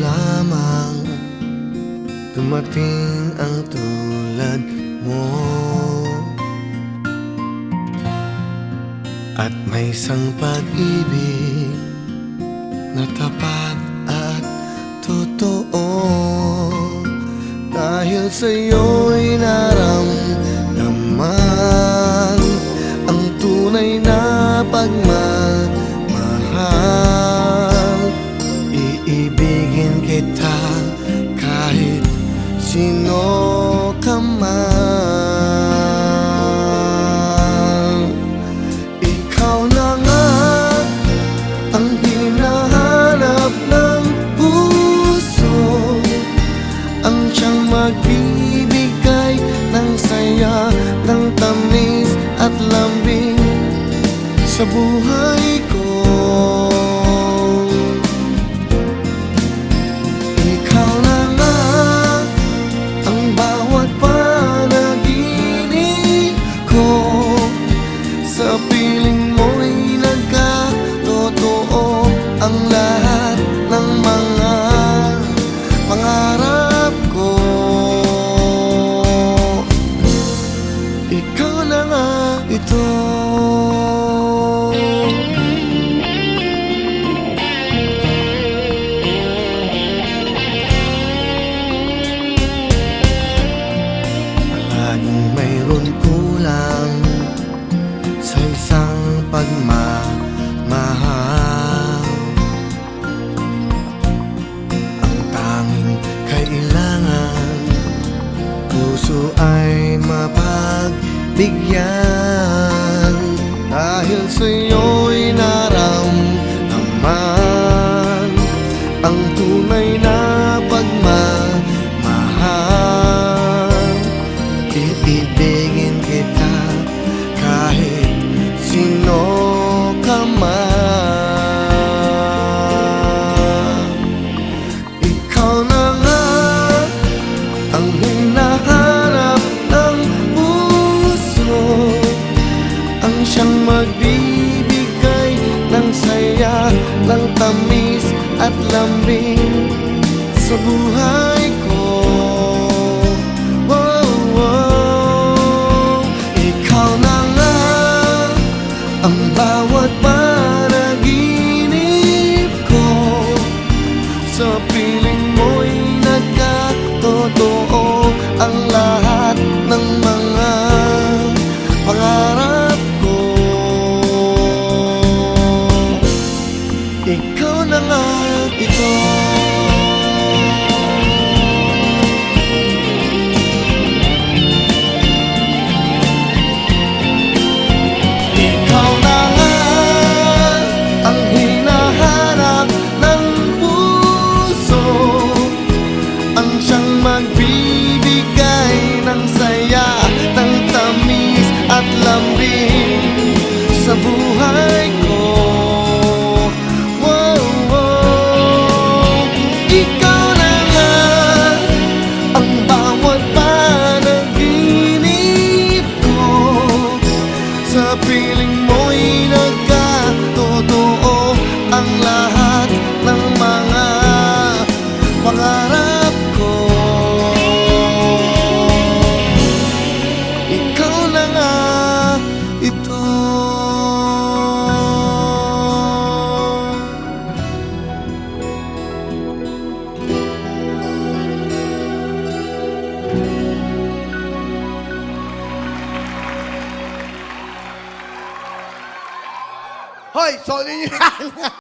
lamang. Dumating ang tulad mo. At may isang pag-ibig Na tapat at totoo. Dahil sa'yo'y naramdaman kita kahit sino ka man. Ikaw na nga ang hinahanap ng puso. Ang siyang magbibigay ng saya Ng tamis at lambing sa buhay ko Palaging mayroon kulang Sa isang pagmamahal. Ang tanging kailangan Puso ay mapagbigyan. Dahil sa'yo'y naramdaman Ang tunay na buhay ko. Oh, oh. Ikaw na nga ang bawat panaginip ko. Sa piling mo'y nagkatotoo Ang lahat ng mga pangarap ko. Ikaw na nga ito at Hoy, sorry yan.